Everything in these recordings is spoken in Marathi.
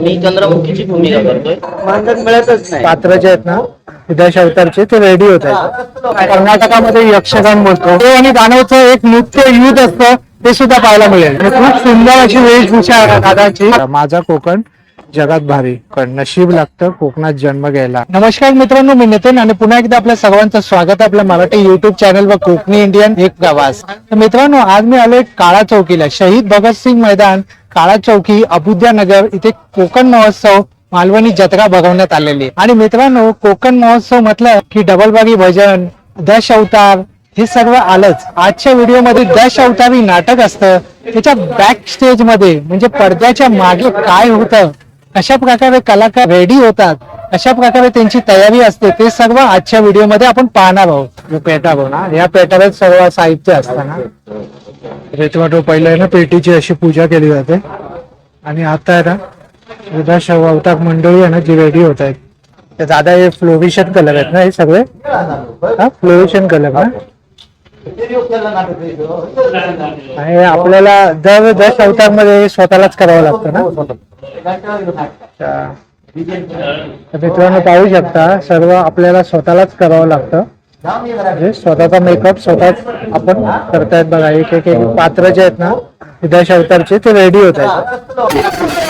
मी चंद्रमुखीची भूमिका करतोय. मानधन मिळतच नाही. पात्र जे आहेत ना दश अवतारचे ते रेडी होत आहेत. कर्नाटकामध्ये यक्षगान बोलतो. ते आणि दानवचं एक नृत्य युद्ध असतं ते सुद्धा पाहायला मिळेल. खूप सुंदर अशी वेशभूषा आहे दादाची. माझा कोकण जगात भारी. पण नशीब लागतं कोकणात जन्म घ्यायला. नमस्कार मित्रांनो मी नितीन आणि पुन्हा एकदा आपल्या सर्वांचं स्वागत आहे आपल्या मराठी युट्यूब चॅनल व कोकणी इंडियन एक प्रवास तर मित्रांनो आज मी आलोय काळा चौकीला. शहीद भगतसिंग मैदान काळा चौकी अबुद्या नगर इथे कोकण महोत्सव मालवणी जत्रा भरवण्यात आलेली आणि मित्रांनो कोकण महोत्सव म्हटलं की डबलबागी भजन दश अवतार हे सर्व आलंच. आजच्या व्हिडिओमध्ये दश अवतारी नाटक असतं. त्याच्या बॅक स्टेजमध्ये म्हणजे पडद्याच्या मागे काय होतं कशा प्रकारे कलाकार रेडी होतात. अशा प्रकारे त्यांची तयारी असते. ते सर्व आजच्या व्हिडिओमध्ये आपण पाहणार आहोत. पेटा ना या पेटावर सर्व साहित्य असतं ना पहिलं ना पेटीची अशी पूजा केली जाते. आणि आता आहे ना उद्या शव मंडळी आहे ना जी रेडी होत आहेत. ते दादा हे फ्लोविशन कलर आहेत ना हे सगळे? हा फ्लोरिशन कलर ना? आणि आपल्याला दर दश अवतारमध्ये स्वतःलाच करावं लागतं ना? अच्छा. मित्रांनो पाहू शकता सर्व आपल्याला स्वतःलाच करावं लागतं. म्हणजे स्वतःचा मेकअप स्वतःच आपण करतायत बघा. एक एक पात्र जे आहेत ना दश अवतारचे ते रेडी होत आहेत.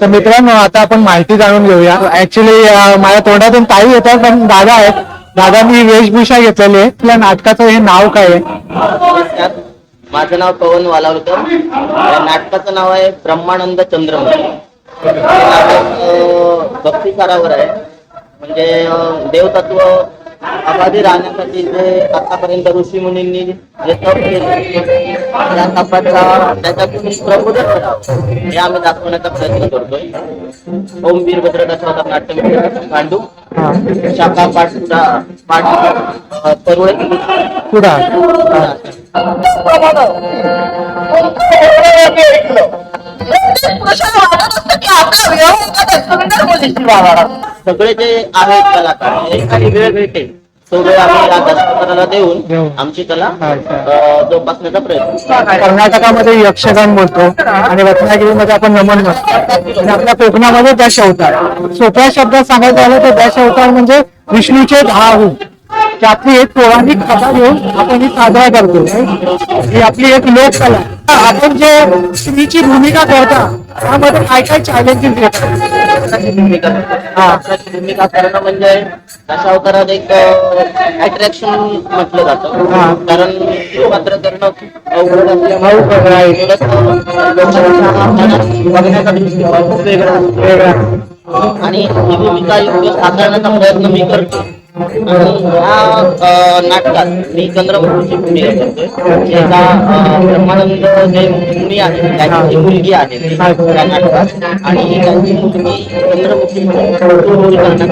तर मित्रांनो आता आपण माहिती जाणून घेऊया. ऍक्च्युली माझ्या तोंडातून ताई येतात पण दादा आहेत. दादांनी वेशभूषा घेतलेली आहे. आपल्या नाटकाचं हे नाव काय आहे? माझं नाव पवन वालावलकर. या नाटकाचं नाव आहे ब्रह्मानंद चंद्रमुखी नाटक भक्तिकारावर आहे. म्हणजे देवतत्व अबाधी राहण्यासाठी जे आतापर्यंत ऋषी मुनींनी जे तप केले त्या तपाचा त्याच्यातून प्रबोधन हे आम्ही दाखवण्याचा प्रयत्न करतोय. ओम वीरभद्र दशावतार नाट्य भांडू हा. शाखा पाठ अं, परुळे पुढा. सगळे जे आहेत कलाकार आम्ही या देऊन. आमची कला जोपासण्याचा प्रयत्न कर्नाटकामध्ये यक्षगान बोलतो आणि रत्नागिरीमध्ये आपण नमन म्हणतो आणि आपल्या कोकणामध्ये दश अवतार सोप्या शब्दात सांगायचं झालं तर दश अवतार म्हणजे विष्णूचे दहा रूप त्यातली एक पौराणिक कथा घेऊन आपण ही साजरा करतो. ही आपली एक लोककला. आपण जे स्त्रीची भूमिका करता त्यामध्ये काय काय चॅलेंजेस येतात? भूमिका करणं म्हणजे दशावतारात एक अट्रॅक्शन म्हटलं. जातं. कारण हे मात्र करणं अवघड असल्यामुळे आणि ही भूमिका योग्य साकारण्याचा प्रयत्न मी करतो. हा. नाटकात मी चंद्रमुखीची भूमिका एका ब्रह्मानंद जे मुनी आहे त्याची मुलगी आहे त्या नाटकात आणि त्यांची मुलगी चंद्रमुखी म्हणून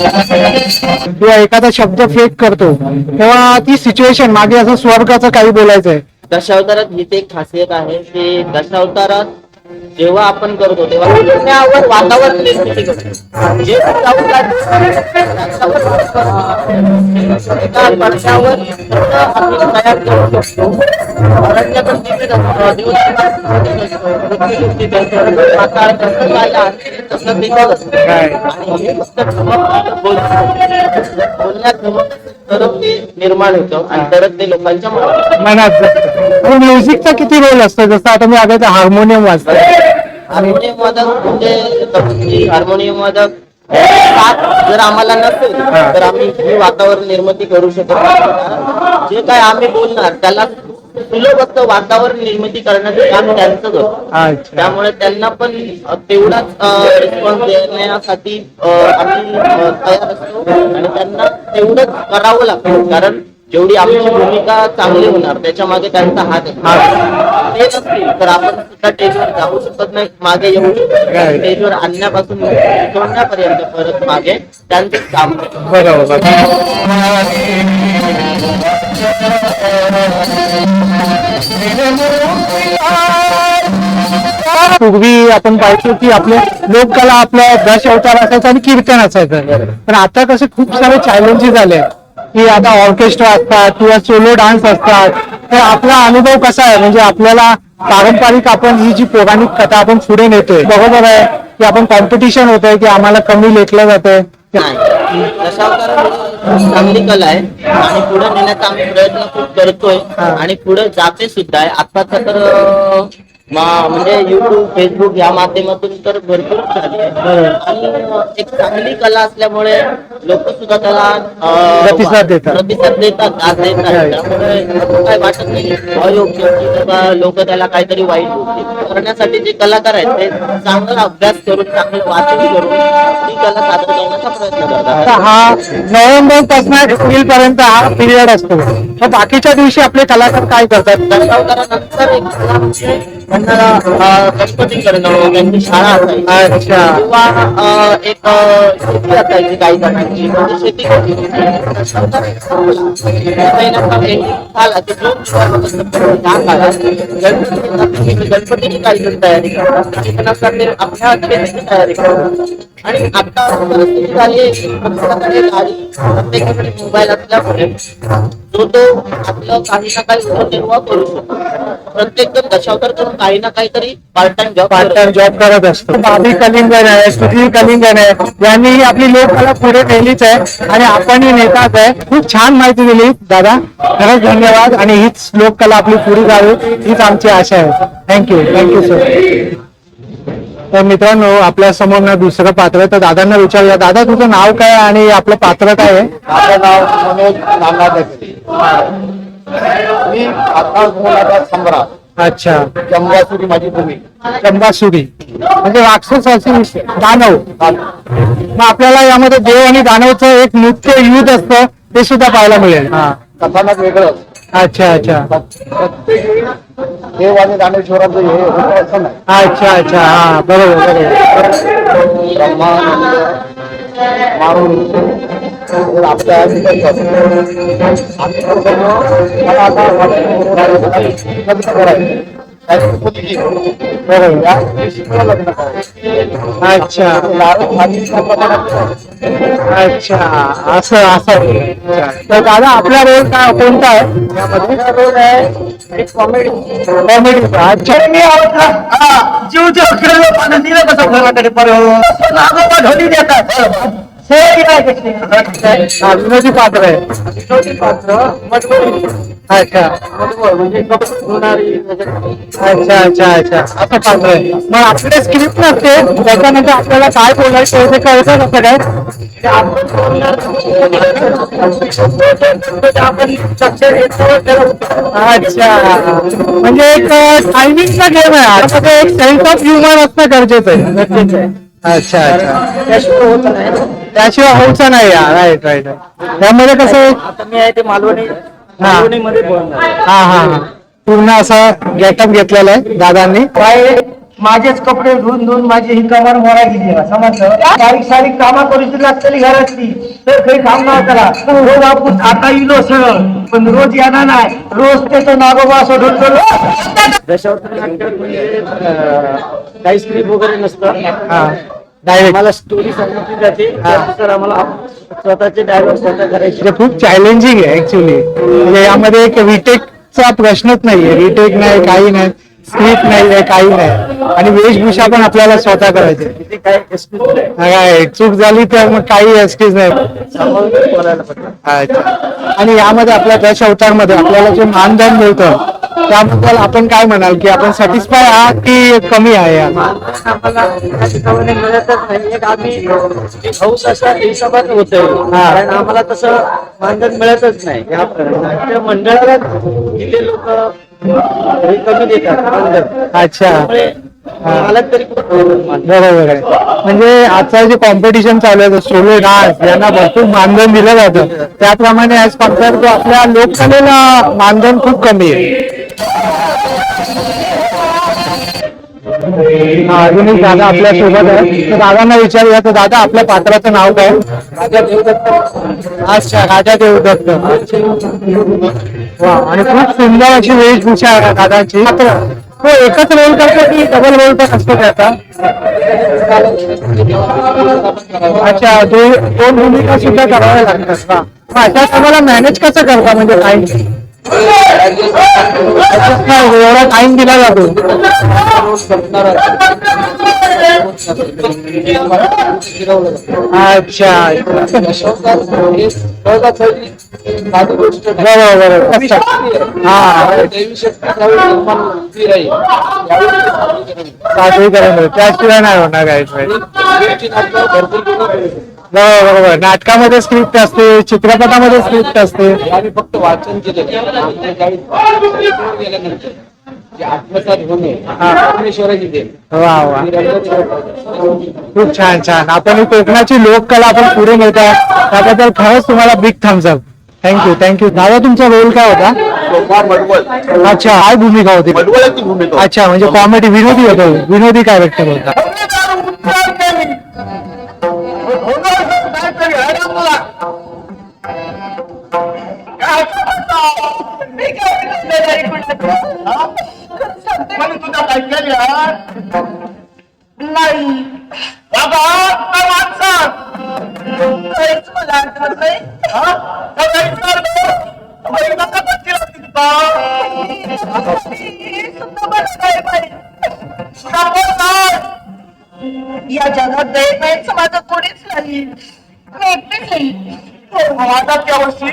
किंवा एखादा शब्द फेक करतो तेव्हा ती सिच्युएशन मागे असं स्वर्गाचं काही बोलायचंय. दशावतारात ही एक खासियत आहे की दशावतारात जेव्हा आपण करतो तेव्हा पुण्यावर वातावरण निर्मिती करतो. जे एका तयार करू शकतो काय तसं असतं. आणि हे फक्त बोलण्यात निर्माण होतं आणि परत ते लोकांच्या मनात म्युझिकचा किती रोल असतो जसं आता मी आता हार्मोनियम वाजतोय हार्मोनियम वादक म्हणजे हार्मोनियम वादक. जर आम्हाला नसेल. तर आम्ही हे वातावरण निर्मिती करू शकत नाही. जे काय आम्ही बोलणार त्याला सुलभ असं वातावरण निर्मिती करण्याचं काम त्यांचं होतं. त्यामुळे त्यांना पण तेवढाच रिस्पॉन्स देण्यासाठी आम्ही तयार असतो. आणि त्यांना तेवढंच करावं लागतं. कारण जेवढी आमची भूमिका चांगली होणार त्याच्यामागे त्यांचा हात आहे. ते नसतील तर आपण सुद्धा स्टेजवर जाऊ शकत नाही. मागे येऊ स्टेजवर आणण्यापासून सोडण्यापर्यंत परत मागे त्यांचंच काम पूर्वी आपण पाहतो की आपले लोककला आपल्या दश अवतार असायचं आणि कीर्तन असायचं. पण आता कसे खूप सारे चॅलेंजेस झाले की आता ऑर्केस्ट्रा असतात किंवा सोलो डान्स असतात तर आपला अनुभव कसा आहे? म्हणजे आपल्याला पारंपरिक आपण ही जी पौराणिक कथा आपण पुढे नेतोय बरोबर आहे? की आपण कॉम्पिटिशन होत आहे की आम्हाला कमी लेखलं जातंय? नाही. दशावतार ही चांगली कला आहे आणि पुढे नेण्याचा आम्ही प्रयत्न खूप करतोय. आणि पुढे जाते सुद्धा आहे. आताचा तर मा- म्हणजे युट्यूब फेसबुक या माध्यमातून तर भरपूर झाली आहे. बरोबर. आणि एक चांगली कला असल्यामुळे लोक सुद्धा त्याला अं, प्रतिसाद देतात. प्रतिसाद देतात दाद देतात. त्यामुळे काय वाटत नाही. अयोग्य की बाबा लोक त्याला काहीतरी वाईट बोलतील. करण्यासाठी जे कलाकार आहेत ते चांगला अभ्यास करून चांगलं वाचन करून ती कला सादर करण्याचा प्रयत्न करतात. आता हा नोव्हेंबरपासून एप्रिल पर्यंत हा पिरियड असतो. बाकीच्या दिवशी आपले कलाकार काय करतात? दशावतारानंतर एक कला म्हणजे त्यांना गणपती करणं त्यांची शाळा असायची. किंवा एक शेती असायची काही जणांची म्हणजे शेती गणपतीची काही जण तयारी करतात आपल्या तयारी करतात. आणि आता परिस्थिती झाली प्रत्येकाकडे मोबाईल असल्यामुळे जो तो आपलं काही ना काही उदरनिर्वाह करू शकतो. प्रत्येक जण दशावतार करून काही ना काहीतरी part time job part time job करत असतो. बाबी कलिंगन आहे सुधीर कलिंगन आहे. यांनी आपली लोककला पुढे नेलीच आहे आणि आपणही नेतात आहे. खूप छान माहिती दिली दादा. खरंच धन्यवाद आणि हीच लोककला आपली पुढे जावी हीच आमची आशा आहे. थँक्यू थँक्यू सर तर मित्रांनो आपल्यासमोर ना दुसरं पात्र आहे. तर दादांना विचारूया दादा तुझं नाव काय आणि आपलं पात्र काय आहे? माझं नाव मनोज मी आता गुणाचा सम्राट. अच्छा. जंबासुरी माझी भूमी. चंबासुरी म्हणजे राक्षस असे दानव. मग आपल्याला यामध्ये देव आणि दानवचं एक नृत्य युद्ध असतं ते सुद्धा पाहायला मिळेल. हा. कथानक वेगळं अच्छा अच्छा. प्रत्येक देव आणि दानेश्वराचं हे होतं असं नाही. अच्छा अच्छा. हा बरोबर बरोबर. ब्रह्मानंद मारून आपल्या ठिकाणी असतं. आम्ही करतो, मला आता वाटतं, लग्न करायचं. अच्छा अच्छा असं असं तर दादा आपला रोल काय कोणता आहे रोल आहे कॉमेडी कॉमेडी अच्छा मी जीव जीव खेळलो पाण्यात दिलं कसं घराकडे परत नागोबा ढोली देतात हा, विनोदी पात्र आहे अच्छा. अच्छा अच्छा अच्छा असं पात्र आहे मग आपले स्क्रिप्ट नसते त्याच्यानंतर आपल्याला काय बोलायचं आहे ते कळतं कसं काय ते आपण बोलणार आपण सक्षम येतो त्याला अच्छा. म्हणजे एक टायमिंगचा गेम आहे हा. त्यामध्ये एक सेन्स ऑफ ह्युमर असणं गरजेचं आहे गरजेचं आहे अच्छा. अच्छा त्याशिवाय होत नाही त्याशिवाय होऊचं नाही राईट राईट त्यामध्ये कसं आहे, आता मी आहे ते मालवणी मालवणी मध्ये बोलणार हा हा हा. पूर्ण असा गेटअप घेतलेला आहे दादांनी. काय माझेच कपडे धुवून धुवून माझी ही कमर मोरा गेली बा, समजलं? बारीक सारीक कामा करू लागतली घरातली. तर काही काम नाही करा. रोज आपण आता इलो सरळ पण रोज येणार नाही. रोज त्याचं नागोबा सोडून गेलो दशावतार नाटकात म्हणजे अं, काही स्क्रिप्ट वगैरे नसतं. हा. डायरेक्ट आम्हाला स्टोरी सांगितली जाते. त्यानुसार आम्हाला स्वतःचे डायव्हर स्वतः करायचे. म्हणजे खूप चॅलेंजिंग आहे ऍक्च्युली म्हणजे यामध्ये एक रिटेकचा प्रश्नच नाहीये. रिटेक नाही काही नाही. स्क्रिप्ट नाही काही नाही. आणि वेशभूषा पण आपल्याला स्वतः करायची. काय चूक झाली तर मग काही एक्सक्यूज नाही. आणि यामध्ये आपल्या दश अवतारमध्ये आपल्याला जे मानधन मिळतं त्याबद्दल आपण काय म्हणाल? की आपण सॅटिस्फाय आहात की कमी आहे? आम्हाला तसं मानधन मिळतच नाही. मंडळाला दिले लोक कमी देतात. अच्छा. मला तरी. बरोबर आहे. म्हणजे आजचा जे कॉम्पिटिशन चालू आहे सोलो डान्स यांना भरपूर मानधन दिलं जातं. त्याप्रमाणे कंपेअर टू आपल्या लोककलेला मानधन खूप कमी आहे. हा, अजून एक दादा आपल्यासोबत आहे तर दादांना विचारूया तर दादा आपल्या पात्राचं नाव काय? राजा देवदत्त अच्छा राजा देवदत्त वा आणि खूप सुंदर अशी वेशभूषा दादाची. मात्र हो एकच रोल करतो की डबल रोल पण असतो त्याचा अच्छा दोन दोन भूमिका सुद्धा कराव्या लागतात. का मग अशा तुम्हाला मॅनेज कसं करता? म्हणजे काय? एवढा टाइम दिला जातो अच्छा बरोबर बरोबर हा सादरीकरण त्याशिवाय नाही होणार काय बरोबर बरोबर नाटकामध्ये स्क्रिप्ट असते चित्रपटामध्ये स्क्रिप्ट असते. आम्ही फक्त वाचन केलं. वा वा. ही खूप छान छान. आपण ही कोकणाची लोककला आपण पुढे नेत आहे त्याबद्दल खरंच तुम्हाला big thumbs up thank you thank you दादा तुमचा रोल काय होता? अच्छा काय भूमिका होती? भूमिका अच्छा म्हणजे कॉमेडी विनोदी होतो. विनोदी कॅरेक्टर होता नाही बाबा काय माणसा काहीच मला आठवत नाही हा? का काहीच बाई, नका सुद्धा काय या जगात दैवायचं माझं कोणीच नाही मी एकटीच आहे हो, माझा त्यावर्षी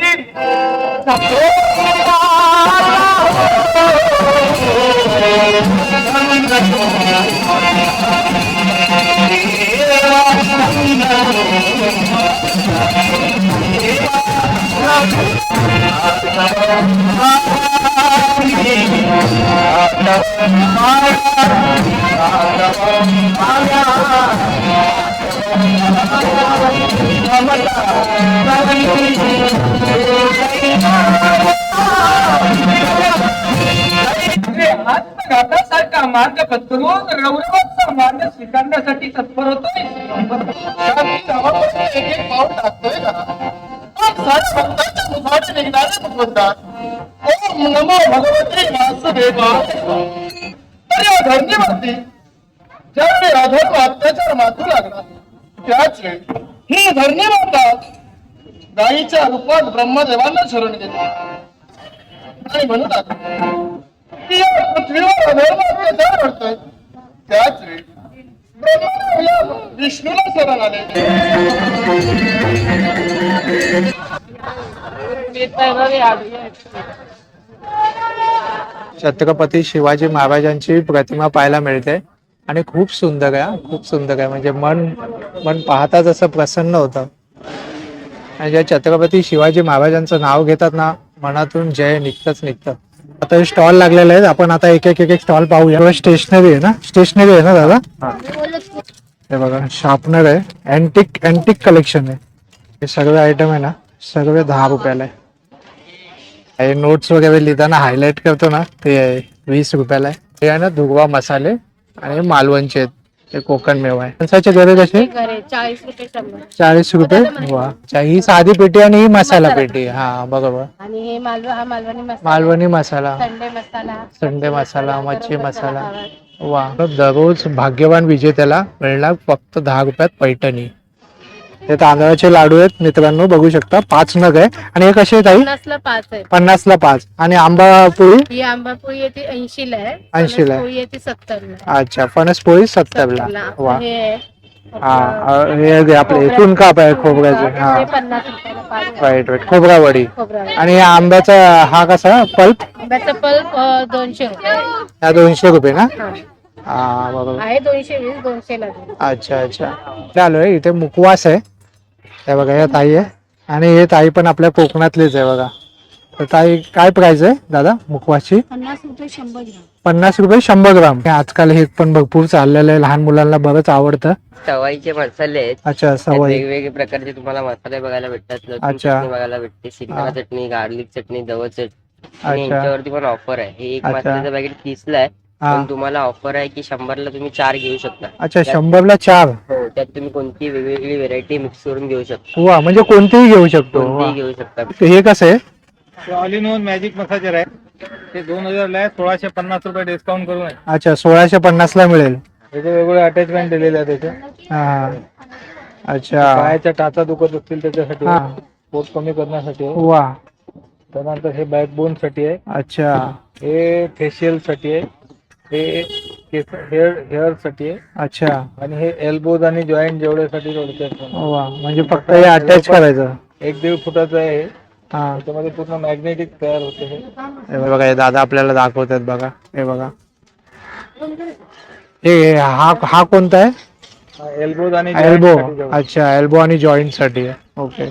आत्मघातासारखा मार्ग पत्करून रौरवाचा मार्ग स्वीकारण्यासाठी तत्पर होतोय. एक एक पाऊल टाकतोय का नमो भगवते वासुदेवा तर या धरणीवरती ज्यावेळी अधर्म अत्याचार मातू लागला त्याचे ही धरणी माता गायीच्या रूपात ब्रह्मदेवांना शरण गेली. आणि म्हणतात की या पृथ्वीवर अधर्माचे अत्याचार घडतोय त्याच वेळी ब्रह्मदेव या विष्णूला शरण आले. छत्रपती शिवाजी महाराजांची प्रतिमा पाहायला मिळते. आणि खूप सुंदर आहे हा, खूप सुंदर आहे. म्हणजे मन मन पाहताच असं प्रसन्न होतं. आणि ज्या छत्रपती शिवाजी महाराजांचं नाव घेतात ना मनातून जय निघतच निघतं. आता स्टॉल लागलेले आहेत. आपण आता एक एक एक एक स्टॉल पाहूया स्टेशनरी आहे ना? स्टेशनरी आहे ना दादा? हे. बघा शार्पनर आहे. अँटिक अँटिक कलेक्शन आहे. हे सगळे आयटम आहे ना सगळे दहा रुपयाला आहे. हे नोट्स वगैरे लिहिताना हायलाइट करतो ना ते आहे. वीस रुपयाला आहे. हे आहे ना दुर्वा मसाले. आणि मालवणचे आहेत. हे कोकण मेवा आहे. फणसाचे गरे कसे? चाळीस रुपये शंभर चाळीस रुपये? वा. अच्छा ही साधी पेटी आणि ही मसाला पेटी. हा बरोबर. आणि हे मालव हा मालवणी मसाला. मालवणी मसाला. संडे मसाला. संडे मसाला मच्छी मसाला. वा. दररोज भाग्यवान विजेत्याला मिळणार फक्त दहा रुपयात पैठणी. हे तांदळाचे लाडू आहेत. मित्रांनो बघू शकता पाच नग आहे आणि हे कसे आहेत आई पन्नासला पाच आहे पन्नासला पाच. आणि आंबा पोळी ही आंबापोळी येते ऐंशी ला आहे. 80 ला आहे. पोळी येते सत्तर अच्छा फणस पोळी सत्तरला. ला वा. हे आहे. हा अ, हे आपले चुनकाप आहे खोबऱ्याचे. हा. पन्नास रुपयाला पाच आहे. राईट राईट खोबरा वडी. खोबरा आहे. आणि आंब्याचा हा कसा? पल्प? आंब्याचा पल्प अ, दोनशे रुपये. हा दोनशे रुपये ना? हा. हा बरोबर. आहे दोनशे वीस दोनशे ला. अच्छा अच्छा. चालू इथे मुकवास आहे. हे बघा या ताई आहे. आणि हे ताई पण आपल्या कोकणातलेच आहे बघा. तर ताई काय प्राइस आहे दादा मुकवासची पन्नास रुपये शंभर ग्राम. पन्नास रुपये शंभर ग्राम. हे आजकाल हे पण भरपूर चाललेलं आहे. लहान मुलांना बरंच आवडतं. सवाईचे मसाले आहेत. अच्छा त्यात सवय वेगवेगळे प्रकारचे तुम्हाला मसाले बघायला भेटतात. लसूण अच्छा. चटणी बघायला भेटते हा. शेंगदाणा चटणी गार्लिक चटणी जवळ चटणी. आणि अच्छा. यांच्यावरती पण ऑफर आहे. हे एक अच्छा. मसाल्याचं पॅकेट तीसला आहे. पण तुम्हाला ऑफर आहे की शंभरला तुम्ही चार घेऊ शकता. अच्छा त्यात- शंभरला चार? हो त्यात तुम्ही कोणती वेगवेगळी व्हेरायटी मिक्स करून घेऊ शकता. वा म्हणजे कोणतेही घेऊ शकतो. वा. कोणतीही घेऊ शकता. हे कसं आहे? All in one magic massager आहे. ते दोन हजारला आहे सोळाशे पन्नास रुपये डिस्काउंट करून आहे. अच्छा सोळाशे पन्नास ला मिळेल त्याचे वेगवेगळे अटॅचमेंट दिलेले आहे त्याचे. हा अच्छा. पायाच्या टाचा दुखत असतील त्याच्यासाठी. हा. पोट कमी करण्यासाठी. आहे. वा. त्यानंतर हे बॅकबोनसाठी आहे. अच्छा. हे फेशियलसाठी आहे. हे केस हेअर हेअरसाठी आहे. अच्छा. आणि हे एल्बोज आणि जॉईंट जेवढ्यासाठी. वा म्हणजे फक्त हे अटॅच करायचं. एक दीड फुटाचं आहे. हे. हा त्याच्यामध्ये पूर्ण मॅग्नेटिक तयार होते हे. हे बघा हे दादा आपल्याला दाखवतात बघा. हे बघा. हे हा हा कोणता आहे? एल्बोज आणि एल्बो joint साठी जेवढे. अच्छा एल्बो आणि जॉईंटसाठी आहे. ओके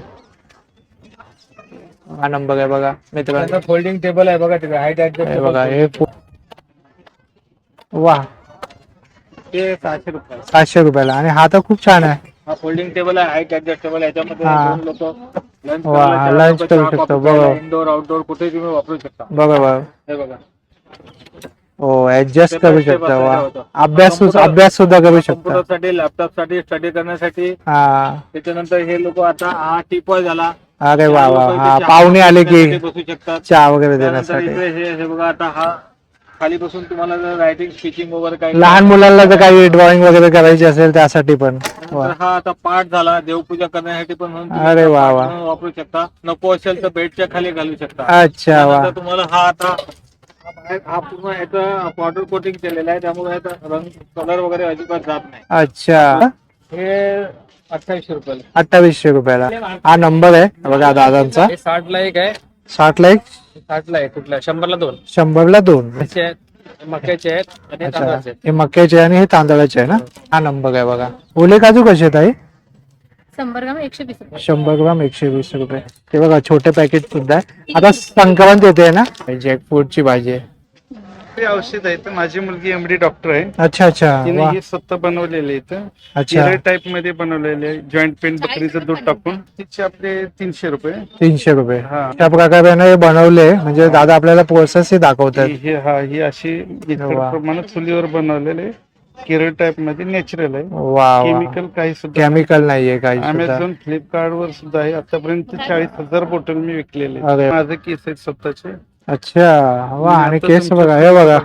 हा नंबर आहे बघा मित्रांनो. त्याचं फोल्डिंग टेबल आहे बघा तिथे हाईट हे बघा ऍडजस्ट हे वा. ते सहाशे रुपये. सातशे रुपयाला. आणि हा तर खूप छान आहे. हा फोल्डिंग टेबल आहे हाईट ऍडजस्टेबल याच्यामध्ये हा. दोन लोक लंच वा, lunch करू शकतो, बरोबर. इंडोर आउटडोर कुठे तुम्ही वापरू शकता. बघा बघा हे बघा. हो ऍडजस्ट करू शकता. वा. अभ्यास अभ्यास सुद्धा करू शकता. कम्प्युटर साठी लॅपटॉप साठी स्टडी करण्यासाठी. हा. त्याच्यानंतर हे लोक आता हा टिपॉय झाला. अरे वा वा. हा पाहुणे आले की पिण्यासाठी बसू शकतात. चहा वगैरे त्यानंतर देण्यासाठी हे हे बघा आता हा खाली बसून तुम्हाला जर रायटिंग स्पीचिंग वगैरे काही लहान मुलांना जर काही ड्रॉइंग वगैरे करायची असेल त्यासाठी पण. वा. तर हा आता पाठ झाला. देवपूजा करण्यासाठी पण म्हणून तुम्ही अरे वा वा. म्हणून वापरू शकता. नको असेल तर बेडच्या खाली घालू शकता. अच्छा वा. त्यानंतर तुम्हाला हा आता हा बाहेर- हा पूर्ण याचा पावडर कोटिंग केलेला आहे. त्यामुळे याचा रंग कलर वगैरे अजिबात जात नाही. अच्छा. हे अठ्ठावीसशे रुपयाला. अठ्ठावीसशे रुपयाला. हा नंबर आहे. बघा दादांचा. हे साठला एक आहे. साठला एक? साठला आहे कुठला? शंभरला दोन. शंभरला दोन. आहेत मक्याचे आहेत आणि अच्छा. तांदळाचे आहेत. हे मक्याचे आणि हे तांदळाचे आहे ना? हा नंबर आहे बघा. ओले काजू कसे आहेत आई शंभर ग्राम एकशे वीस रुपये. शंभर ग्राम एकशे वीस रुपये. ते बघा छोटे पॅकेट सुद्धा आहे. आता संक्रांत येते ना? जॅकफ्रूटची भाजी आहे. हे औषध आहे तर माझी मुलगी एमडी डॉक्टर आहे. अच्छा अच्छा. तिने वा. हे स्वतः बनवलेले इथं. अच्छा. केरळ टाईपमध्ये बनवलेले आहे. जॉईंट पेन बकरीचं दूध टाकून. तिचे आपले तीनशे रुपये. तीनशे रुपये. हा. त्या प्रकारे हे बनवले. म्हणजे दादा आपल्याला प्रोसेस ही दाखवतात. ही- हे हा ही अशी वा. प्रमाणात चुलीवर बनवलेले केरळ टाईपमध्ये नॅचरल आहे. वा वा. केमिकल काही सुद्धा केमिकल नाहीये काही सुद्धा. अमेझॉन फ्लिपकार्ट वर सुद्धा आहे. आतापर्यंत चाळीस हजार बॉटल मी विकलेले आहेत. अरे. माझे केस आहेत स्वतःचे. अच्छा. वा आणि केस बघा हे बघा.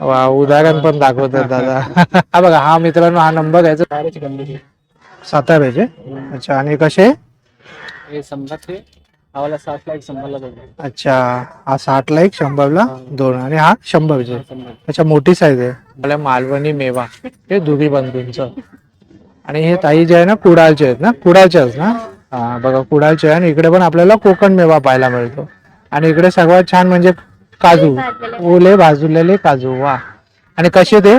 वा उदाहरण पण दाखवतात दादा. हा बघा हा मित्रांनो हा नंबर आहे. साताऱ्याचे अच्छा आणि कसे? हे समजा ते आम्हाला साठला एक शंभरला दोन. अच्छा हा साठला एक शंभरला दोन. आणि हा शंभरचे अच्छा मोठी साईज आहे. आपल्या मालवणी मेवा. हे दुधी बंधूंचं. आणि हे ताई जे आहे ना कुडाळचे आहेत ना? कुडाळच्याच ना? हा बघा कुडाळचे आहे. आणि इकडे पण आपल्याला कोकण मेवा पाहायला मिळतो. आणि इकडे सगळ्यात छान म्हणजे काजू. ओले भाजलेले काजू वा. आणि कसे ते?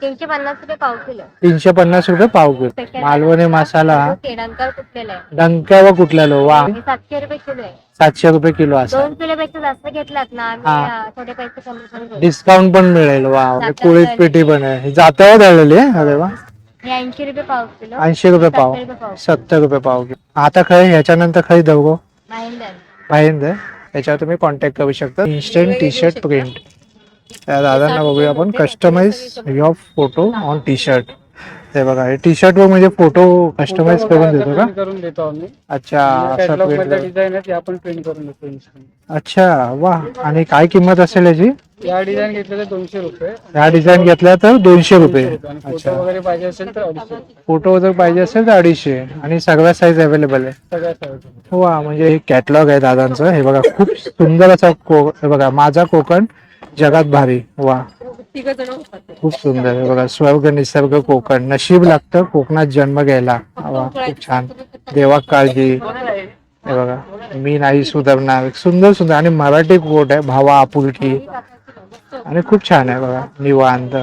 तीनशे पन्नास रुपये पाव किलो. तीनशे पन्नास रुपये पाव किलो. मालवणी मसाला. कुठलेला आहे? डंक्यावर कुठल्यालो वा. हे सातशे रुपये किलो आहे. सातशे रुपये किलो असा. दोन किलो पेक्षा जास्त घेतलात ना हा. थोडे पैसे कमी. डिस्काउंट पण मिळेल वा. जात्यावर कुळीत पेटी पण आहे. जात्यावर दळलेली अरे वा. ऐंशी रुपये पाव किलो. ऐंशी रुपये पाव. सत्तर रुपये पाव किलो. आता खय ह्याच्यानंतर खय दवगो भाईंदर आहे त्याच्यावर तुम्ही कॉन्टॅक्ट करू शकता. इन्स्टंट टी शर्ट प्रिंट त्या दादांना बघूया आपण. Customize your photo on T shirt ते बघा हे टी शर्ट वर म्हणजे फोटो कस्टमाइज करून देतो का? करून देतो आम्ही. अच्छा असं कॅटलॉगमध्ये. डिझाईन आहे ते आपण प्रिंट करून देतो instant. अच्छा वा. आणि काय किंमत असेल याची? या डिझाईन घेतलेले दोनशे रुपये. ह्या डिझाईन घेतल्या तर दोनशे रुपये. आणि फोटो अच्छा. वगैरे पाहिजे असेल तर अडीचशे. रुपये. फोटो जर पाहिजे असेल तर अडीचशे. आणि सगळ्या साईज अवेलेबल आहे. सगळ्या साईज वा म्हणजे हे कॅटलॉग आहे दादांचं. हे बघा खूप सुंदर असा को हे बघा माझा कोकण जगात भारी. वा. खूप सुंदर आहे बघा. स्वर्ग निसर्ग कोकण. नशीब लागतं कोकणात जन्म घ्यायला. वा खूप छान. देवा काळजी. हे बघा. मी नाही सुधारणार. सुंदर सुंदर. आणि मराठी कोट आहे. भावा आपुलकी. आणि खूप छान आहे बघा. निवांत.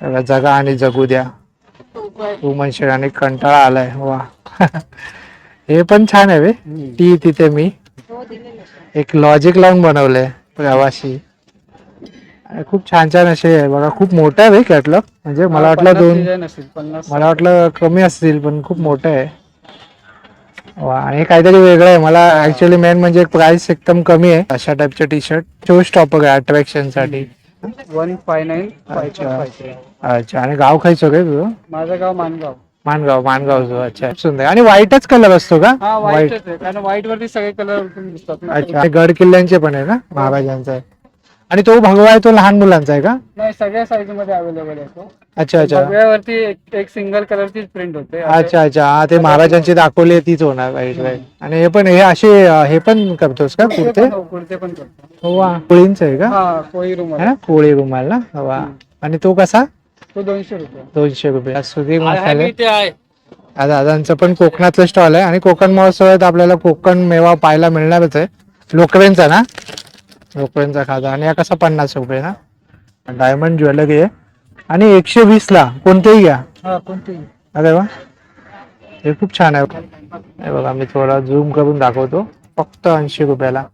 बघा जगा आणि जगू द्या. तू म्हणशील आणि कंटाळा आलाय. वा. हे पण छान आहे वे ती तिथे मी एक लॉजिक लावून बनवलंय प्रवासी. खूप छान छान असे आहे. बघा खूप मोठं आहे कॅटलॉग म्हणजे मला वाटलं दोन मला वाटलं कमी असतील पण खूप मोठं आहे. वा आणि काहीतरी वेगळं आहे. मला ऍक्च्युअली मेन म्हणजे प्राइस एकदम कमी आहे. अशा टाईपचे टी शर्ट शो स्टॉपर आहे अट्रॅक्शनसाठी. वन फाय नाईन अच्छा. अच्छा आणि गाव खायचं काय तुझं? माझं गाव मानगाव. मानगाव मानगाव अच्छा सुंदर आणि व्हाईटच कलर असतो का? व्हाईट व्हाईट वरती सगळे कलर दिसतात. अच्छा आणि गड किल्ल्यांचे पण आहे ना? महाराजांचा. आहे आणि तो भगवा आहे तो लहान मुलांचा आहे का? नाही सगळ्या साईजमध्ये अवेलेबल आहे तो. अच्छा अच्छा. भगव्यावरती एक- एक सिंगल कलरची प्रिंट होते. अच्छा अच्छा. हा ते महाराजांची दाखवली आहे तीच होणार राईट राईट आणि हे पण हे असे अं, हे पण करतोस का कुर्ते कुर्ते? पण- हो, कुर्ते पण करतो. हो वा. कोळींच आहे का? हा कोळी रूम है ना? कोळी रुमाल ना? वा. आणि तो कसा? तो दोनशे रुपये. दोनशे रुपये. सुधीर मसाले हा दादांचं पण कोकणातलं स्टॉल आहे. आणि कोकण महोत्सवात आपल्याला कोकण मेवा पाहायला मिळणारच आहे. लोकवेंचा ना? लोकवेंचा खाजा. आणि हा कसा पन्नास रुपये ना? डायमंड ज्वेलरी आहे. आणि एकशे वीस ला कोणतेही घ्या. हा कोणती अरे वा. हे खूप छान आहे. हे बघा मी थोडा झूम करून दाखवतो. फक्त ऐंशी रुपयाला.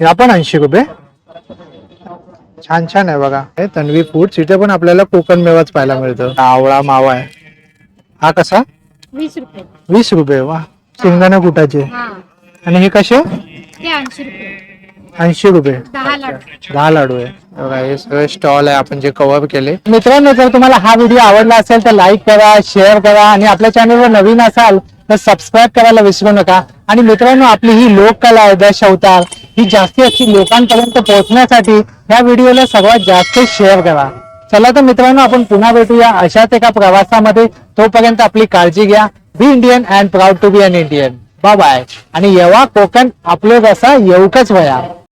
हे पण ऐंशी रुपये? छान छान आहे बघा. हे तन्वी फूड्स इथे पण आपल्याला कोकण मेवाच पाहायला मिळतं. आवळा मावा आहे. हा कसा? वीस रुपये. वीस रुपये. वा. शेंगदाणा कुटाचे हा. आणि हे कसे? ते ऐंशी रुपये. ऐंशी रुपये. दहा लाडू. आहे. बघा हे सगळे स्टॉल आहे आपण जे कव्हर केले. मित्रांनो जर तुम्हाला हा व्हिडिओ आवडला असेल तर लाईक करा शेअर करा आणि आपल्या चॅनलवर नवीन असाल तर सबस्क्राईब करायला विसरू नका. आणि मित्रांनो आपली ही लोककला आहे दश अवतार. ही जास्तीत जास्त लोकांपर्यंत पोहोचण्यासाठी या व्हिडिओला सर्वात जास्त शेअर करा. चला तर मित्रांनो आपण पुन्हा भेटूया अशाच एका प्रवासामध्ये. तोपर्यंत आपली काळजी घ्या. Be Indian and proud to be an Indian bye bye आणि येवा कोकण आपलं कसा येऊकच वया.